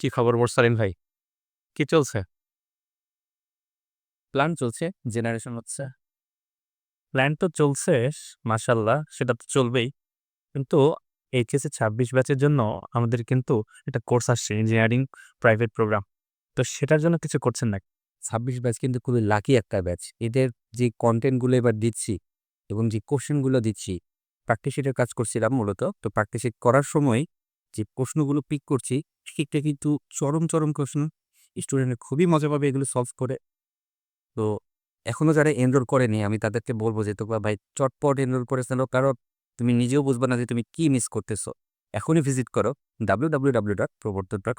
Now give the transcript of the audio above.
কি খবর মোরসালিন ভাই? কি চলছে? প্ল্যান চলছে জেনারেশন হচ্ছে। প্ল্যান তো চলছে মাসাল্লাহ সেটা তো চলবেই। কিন্তু এইচএসসি ছাব্বিশ ব্যাচের জন্য আমাদের কিন্তু একটা কোর্স আসছে ইঞ্জিনিয়ারিং প্রাইভেট প্রোগ্রাম তো সেটার জন্য কিছু করছেন না ছাব্বিশ ব্যাচ কিন্তু খুবই লাকি একটা ব্যাচ এদের যে কন্টেন্টগুলো এবার দিচ্ছি এবং যে কোশ্চেনগুলো দিচ্ছি প্র্যাকটিস কাজ করছিলাম মূলত। তো প্র্যাকটিস করার সময় যে প্রশ্নগুলো পিক করছি ঠিকটা কিন্তু চরম চরম প্রশ্ন স্টুডেন্ট খুবই মজা পাবে এগুলো সলভ করে। তো এখনও যারা এনরোল করেনি, আমি তাদেরকে বলব যে, তোমরা ভাই চটপট এনরোল করেছেন কারণ তুমি নিজেও বুঝবে না যে, তুমি কি মিস করতেছো। এখনই ভিজিট করো। W W W dot Probartan dot